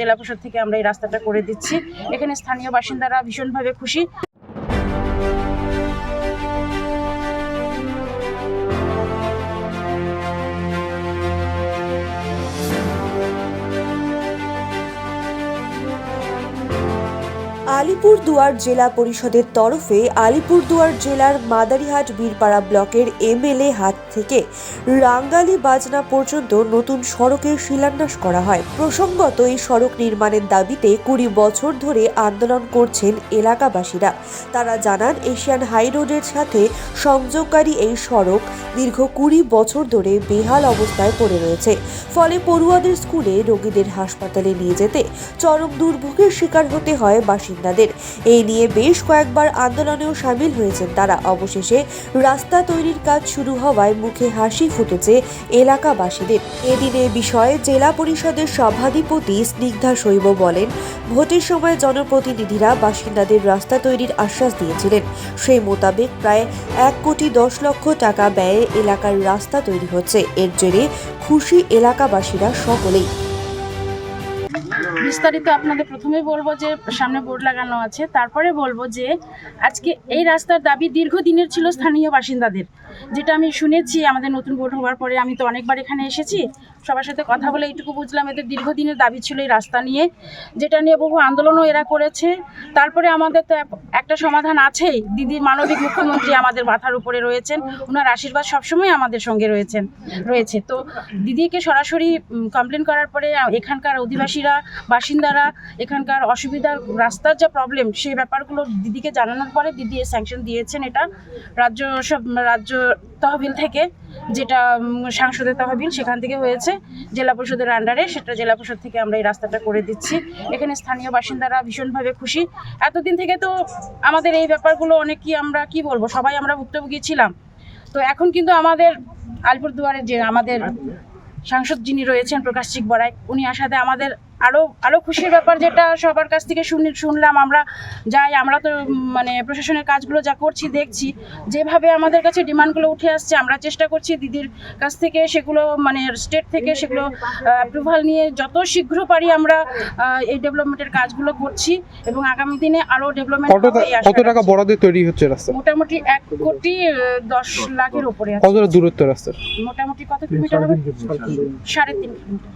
জেলা পরিষদ থেকে আমরা এই রাস্তাটা করে দিচ্ছি। এখানে স্থানীয় বাসিন্দারা ভীষণভাবে খুশি। আলিপুরদুয়ার জেলা পরিষদের তরফে আলিপুরদুয়ার জেলার মাদারিহাট বীরপাড়া ব্লকের এমএলএ হাত থেকে রাঙ্গালি বাজনা পর্যন্ত নতুন সড়কের শিলান্যাস করা হয়। প্রসঙ্গত, এই সড়ক নির্মাণের দাবিতে কুড়ি বছর ধরে আন্দোলন করছেন এলাকাবাসীরা। তারা জানান, এশিয়ান হাই রোডের সাথে সংযোগকারী এই সড়ক দীর্ঘ কুড়ি বছর ধরে বেহাল অবস্থায় পড়ে রয়েছে। ফলে পড়ুয়াদের স্কুলে রোগীদের হাসপাতালে নিয়ে যেতে চরম দুর্ভোগের শিকার হতে হয় বাসিন্দাদের এই নিয়ে বেশ কয়েকবার আন্দোলনেও সামিল হয়েছেন তারা। অবশেষে রাস্তা তৈরির কাজ শুরু হওয়ায় মুখে হাসি ফুটেছে এলাকাবাসীদের। এদিন এ বিষয়ে জেলা পরিষদের সভাধিপতি স্নিগ্ধা শৈব বলেন, ভোটের সময় জনপ্রতিনিধিরা বাসিন্দাদের রাস্তা তৈরির আশ্বাস দিয়েছিলেন। সেই মোতাবেক প্রায় এক কোটি দশ লক্ষ টাকা ব্যয়ে এলাকার রাস্তা তৈরি হচ্ছে। এর জেরে খুশি এলাকাবাসীরা সকলেই। বিস্তারিত আপনাদের প্রথমে বলব যে সামনে বোর্ড লাগানো আছে। তারপরে বলব যে আজকে এই রাস্তার দাবি দীর্ঘদিনের ছিল স্থানীয় বাসিন্দাদের। যেটা আমি শুনেছি, আমাদের নতুন বোর্ড হওয়ার পরে আমি তো অনেকবার এখানে এসেছি। সবার সাথে কথা বলে এইটুকু বুঝলাম, এদের দীর্ঘদিনের দাবি ছিল এই রাস্তা নিয়ে। যেটা নিয়ে বহু আন্দোলনও এরা করেছে। তারপরে আমাদের তো একটা সমাধান আছেই। দিদির মানবিক মুখ্যমন্ত্রী আমাদের মাথার উপরে রয়েছেন। ওনার আশীর্বাদ সবসময় আমাদের সঙ্গে রয়েছেন, রয়েছে। তো দিদিকে সরাসরি কমপ্লেন করার পরে এখানকার অধিবাসীরা বাসিন্দারা এখানকার অসুবিধার রাস্তার যা প্রবলেম সেই ব্যাপারগুলো দিদিকে জানানোর পরে দিদি স্যাংশন দিয়েছেন এটা রাজ্য সব, রাজ্য তহবিল থেকে, যেটা সাংসদের তহবিল সেখান থেকে হয়েছে, জেলা পরিষদের আন্ডারে সেটা জেলা পরিষদ থেকে আমরা এই রাস্তাটা করে দিচ্ছি। এখানে স্থানীয় বাসিন্দারা ভীষণভাবে খুশি। এতদিন থেকে তো আমাদের এই ব্যাপারগুলো অনেকই আমরা, কি বলব, সবাই আমরা ভুক্তভোগী ছিলাম। তো এখন কিন্তু আমাদের আলিপুরদুয়ারের যে আমাদের সাংসদ যিনি রয়েছেন প্রকাশ চিক বড়াই উনি আসাতে আমাদের আরও আরও খুশির ব্যাপার যেটা সবার কাছ থেকে শুনি শুনলাম আমরা যাই আমরা তো মানে প্রশাসনের কাজগুলো যা করছি দেখছি যেভাবে আমাদের কাছে ডিমান্ডগুলো উঠে আসছে আমরা চেষ্টা করছি দিদির কাছ থেকে সেগুলো মানে স্টেট থেকে সেগুলো অ্যাপ্রুভাল নিয়ে যত শীঘ্র পারি আমরা এই ডেভেলপমেন্টের কাজগুলো করছি এবং আগামী দিনে আরও ডেভেলপমেন্ট কত টাকা বরাদ্দে তৈরি হচ্ছে রাস্তা? মোটামুটি এক কোটি দশ লাখের উপরে আছে। কতটা দূরত্ব রাস্তার? মোটামুটি কত কিলোমিটার হবে? সাড়ে তিন কিলোমিটার।